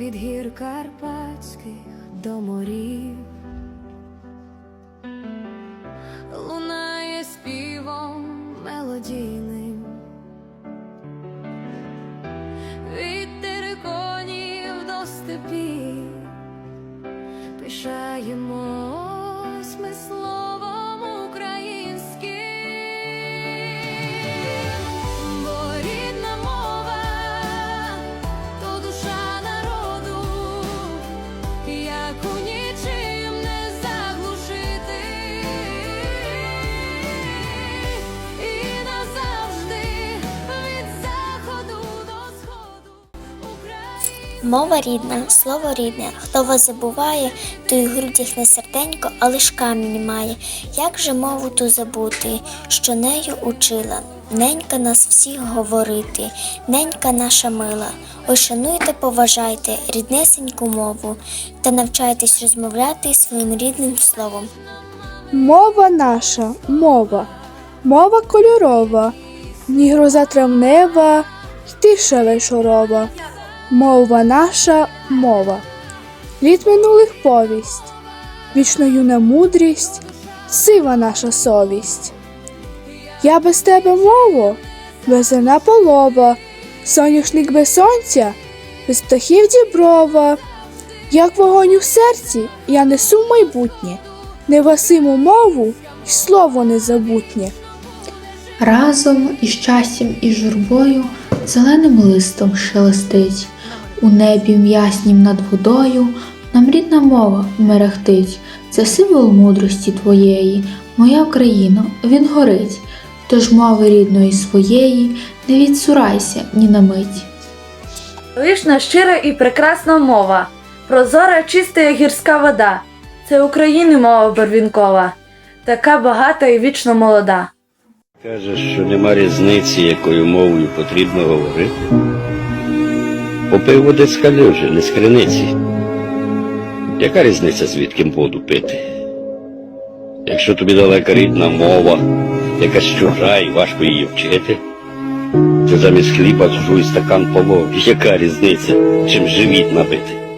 від гір карпатських до морів. Лунає співом мелодійним. Від териконів до степів пишаємось ми Мова рідна, слово рідне. Хто вас забуває, той у грудях не серденько, а лиш камінь має. Як же мову ту забути, що нею учила? Ненька нас всіх говорити, ненька наша мила. Ой, шануйте, поважайте ріднесеньку мову та навчайтесь розмовляти своїм рідним словом. Мова наша, мова, мова кольорова, ні гроза травнева, й тиша вечорова. Мова наша, мова. Літ минулих повість, вічно юна мудрість, сива наша совість. Я без тебе мово, весена полова, соняшник без сонця, без птахів діброва. Як вогонь у серці, я несу майбутнє невасиму мову й слово незабутнє. Разом із щастям і журбою зеленим листом шелестить, у небі м'яснім над водою нам рідна мова мерехтить. Це символ мудрості твоєї, моя Україно, він горить. Тож мови рідної своєї не відсурайся ні на мить. Вишна щира і прекрасна мова, прозора, чиста як гірська вода. Це України мова барвінкова, така багата і вічно молода. Кажеш, що нема різниці, якою мовою потрібно говорити. Попий води з калюжі, не з криниці. Яка різниця, звідки воду пити? Якщо тобі далека рідна мова, якась чужа і важко її вчити, то замість хліба жуй стакан полов. Яка різниця, чим живіт набити?